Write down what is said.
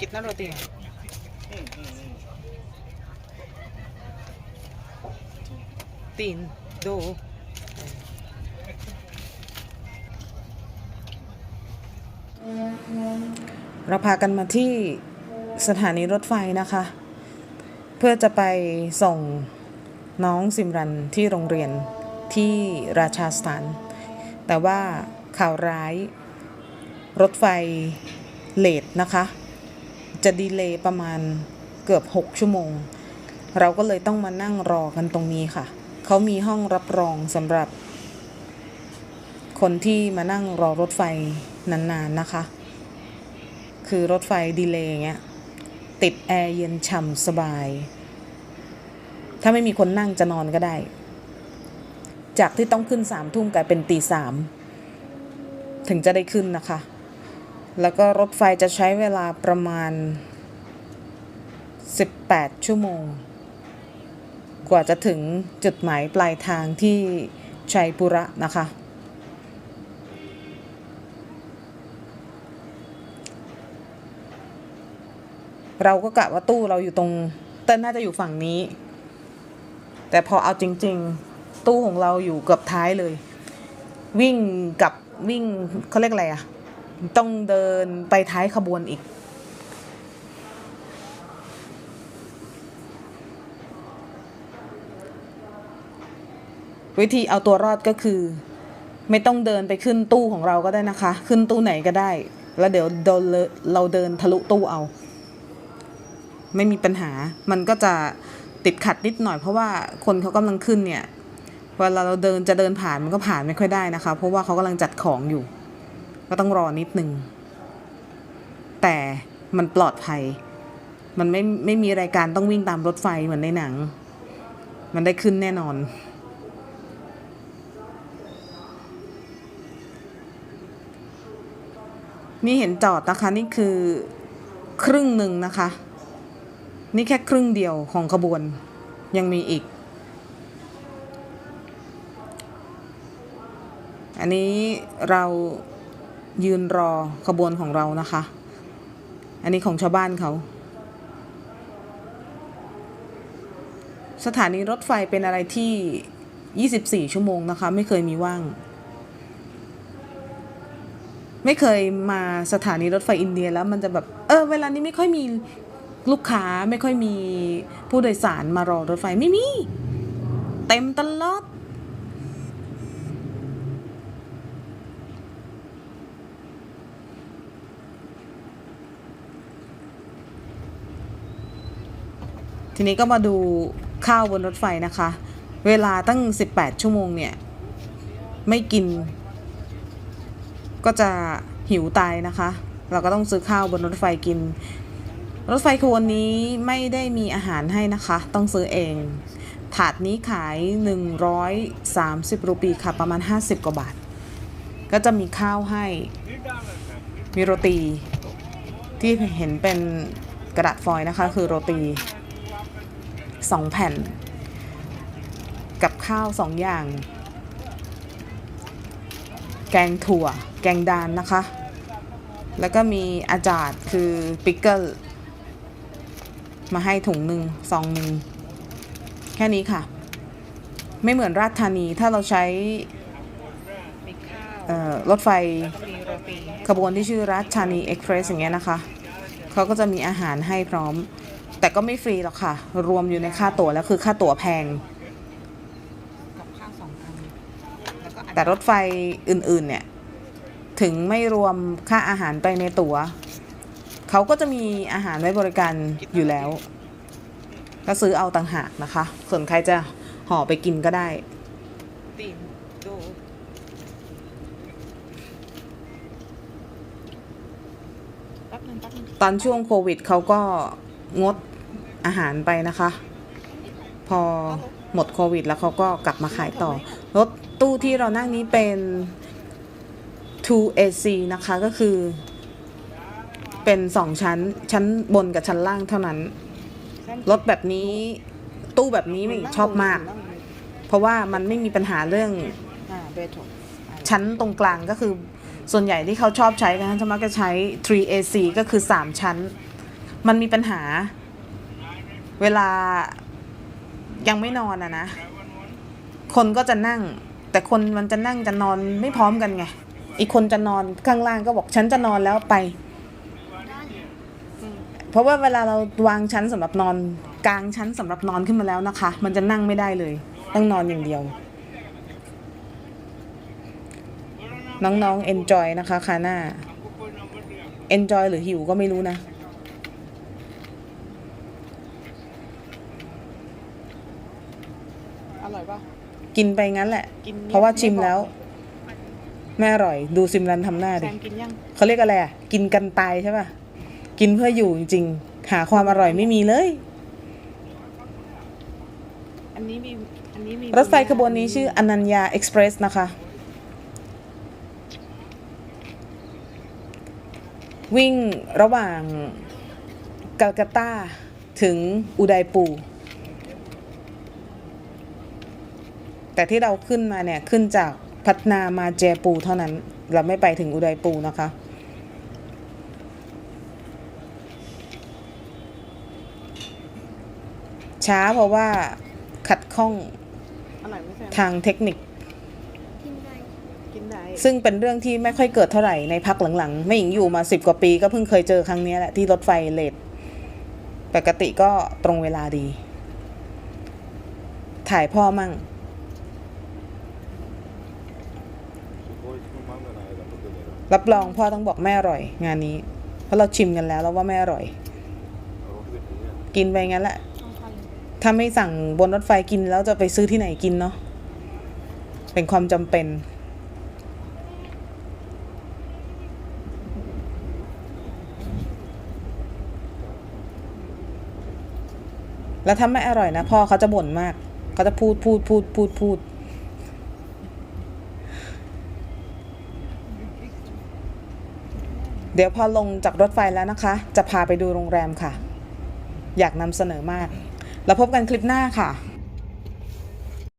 कितना रोटी है तीन दो เราพากันมาที่สถานีรถไฟนะคะ เพื่อจะไปส่งน้องซิมรันที่โรงเรียนที่ราชาสถาน แต่ว่าข่าวร้ายรถไฟเลทนะคะ จะดีเลย์ประมาณเกือบ 6 ชั่วโมง เราก็เลยต้องมานั่งรอกันตรงนี้ค่ะ เขามีห้องรับรองสำหรับ คนที่มานั่งรอรถไฟนานๆนะคะ คือรถไฟดีเลย์อย่างเงี้ยติดแอร์เย็นฉ่ำสบาย ถ้าไม่มีคนนั่งจะนอนก็ได้ จากที่ต้องขึ้นสามทุ่มกลายเป็นตีสามถึงจะได้ขึ้นนะคะ แล้วก็รถไฟจะใช้เวลาประมาณ 18 ชั่วโมง กว่าจะถึงจุดหมายปลายทางที่ชัยปุระนะคะ เราก็กะว่าตู้เราอยู่ตรง เต้นน่าจะอยู่ฝั่งนี้ แต่พอเอาจริง ๆ ตู้ของเราอยู่เกือบท้ายเลย วิ่งกับวิ่งเขาเรียกอะไรอะ ต้องเดินไปท้ายขบวนอีก วิธีเอาตัวรอดก็คือ ไม่ต้องเดินไปขึ้นตู้ของเราก็ได้นะคะ ขึ้นตู้ไหนก็ได้ แล้วเดี๋ยวเลเราเดินทะลุตู้เอา ไม่มีปัญหามันก็จะติดขัดนิดหน่อยเพราะว่าคนเขากำลังขึ้นเนี่ยเวลาเราเดินจะเดินผ่านมันก็ผ่านไม่ค่อยได้นะคะ เพราะว่าเขากำลังจัดของอยู่ ก็ต้องรอนิดนึง แต่มันปลอดภัย มันไม่ไม่มีรายการต้องวิ่งตามรถไฟเหมือนในหนัง มันได้ขึ้นแน่นอน นี่เห็นจอดนะคะ นี่คือครึ่งหนึ่งนะคะ นี่แค่ครึ่งเดียวของขบวนยังมีอีก อันนี้เรา ยืนรอขบวนของเรานะคะ อันนี้ของชาวบ้านเขา สถานีรถไฟเป็นอะไรที่ 24 ชั่วโมงนะคะ ไม่เคยมีว่าง ไม่เคยมาสถานีรถไฟอินเดียแล้วมันจะแบบ เออ เวลานี้ไม่ค่อยมีลูกค้าไม่ค่อยมีผู้โดยสารมารอรถไฟไม่มี เต็มตลอด ทีนี้ก็มาดูข้าวบนรถไฟนะคะ เวลาตั้ง 18 ชั่วโมงเนี่ย ไม่กิน ก็จะหิวตายนะคะ เราก็ต้องซื้อข้าวบนรถไฟกิน รถไฟขบวนนี้ไม่ได้มีอาหารให้นะคะ ต้องซื้อเอง ถาดนี้ขาย 130 รูปีค่ะ ประมาณ 50 กว่าบาท ก็จะมีข้าวให้ มีโรตี ที่เห็นเป็นกระดาษฟอยล์นะคะ คือโรตี 2แผ่น กับข้าว2องอย่าง แกงถั่ว แกงดานนะคะ แล้วก็มีอาจาดคือปิกเกิลมาให้ถุงหนึ่งซองหนึ่งแค่นี้ค่ะ ไม่เหมือนราชธานีถ้าเราใช้รถไฟขบวนที่ชื่อราชธานีเอ็กเพรสอย่างเงี้ยนะคะ เขาก็จะมีอาหารให้พร้อม แต่ก็ไม่ฟรีหรอกค่ะ รวมอยู่ในค่าตั๋วแล้วคือค่าตั๋วแพง กับข้าวสองอันแล้วก็อันแต่รถไฟอื่นๆ เนี่ย ถึงไม่รวมค่าอาหารไปในตั๋วเขาก็จะมีอาหารไว้บริการอยู่แล้ว ก็ซื้อเอาต่างหากนะคะ ส่วนใครจะห่อไปกินก็ได้ ตีนดูแป๊บนึงแป๊บนึงตอนช่วงโควิดเขาก็งด อาหารไปนะคะ พอหมดโควิด แล้วเขาก็กลับมาขายต่อ รถตู้ที่เรานั่งนี้เป็น 2AC นะคะก็คือ เป็นสองชั้น ชั้นบนกับชั้นล่างเท่านั้น รถแบบนี้ตู้แบบนี้ไม่ชอบมาก เพราะว่ามันไม่มีปัญหาเรื่องชั้นตรงกลางก็คือส่วนใหญ่ที่เขาชอบใช้กันจะมักจะใช้ 3AC ก็คือ 3 ชั้น มันมีปัญหา เวลายังไม่นอนอะนะ คนก็จะนั่ง แต่คนมันจะนั่งจะนอนไม่พร้อมกันไง อีกคนจะนอนข้างล่างก็บอกฉันจะนอนแล้วไป เพราะว่าเวลาเราวางชั้นสำหรับนอนกลางชั้นสำหรับนอนขึ้นมาแล้วนะคะ มันจะนั่งไม่ได้เลย ต้องนอนอย่างเดียว น้องๆ enjoy นะคะคาน่า enjoy หรือหิวก็ไม่รู้นะ ร่อยปะกินไปงั้นแหละ กินเพราะว่าชิมแล้ว ไม่อร่อย ดูซิมรันทำหน้าแซดิมกินยังเขาเรียกอะไรอะ กินกันตายใช่ป่ะ กินเพื่ออยู่จริงๆ หาความอร่อยไม่มีเลย อันนี้มีอันนี้มีรถไฟขบวนนี้ชื่ออนัญญาเอ็กซ์เพรสนะคะ วิ่งระหว่างกัลกัตตาถึงอุดัยปู แต่ที่เราขึ้นมาเนี่ยขึ้นจากพัทนามาเจปูเท่านั้น เราไม่ไปถึงอุดัยปูนะคะ ช้าเพราะว่าขัดข้องอร่อยไหมแซมทางเทคนิคกินได้ซึ่งเป็นเรื่องที่ไม่ค่อยเกิดเท่าไหร่ในพักหลังๆ ไม่หญิงอยู่มาสิบกว่าปีก็เพิ่งเคยเจอครั้งเนี้ยแหละที่รถไฟเลทปกติก็ตรงเวลาดี ถ่ายพ่อมั่ง รับรองพ่อต้องบอกแม่อร่อย งานนี้ เพราะเราชิมกันแล้วแล้วว่าแม่อร่อย กินไปงั้นแหละ ถ้าไม่สั่งบนรถไฟกินแล้วจะไปซื้อที่ไหนกินเนาะ เป็นความจำเป็น แล้วถ้าไม่อร่อยนะพ่อเขาจะบ่นมาก เขาจะพูดพูดพูดพูดพูด เดี๋ยวพอลงจากรถไฟแล้วนะคะ จะพาไปดูโรงแรมค่ะ อยากนำเสนอมาก แล้วพบกันคลิปหน้าค่ะ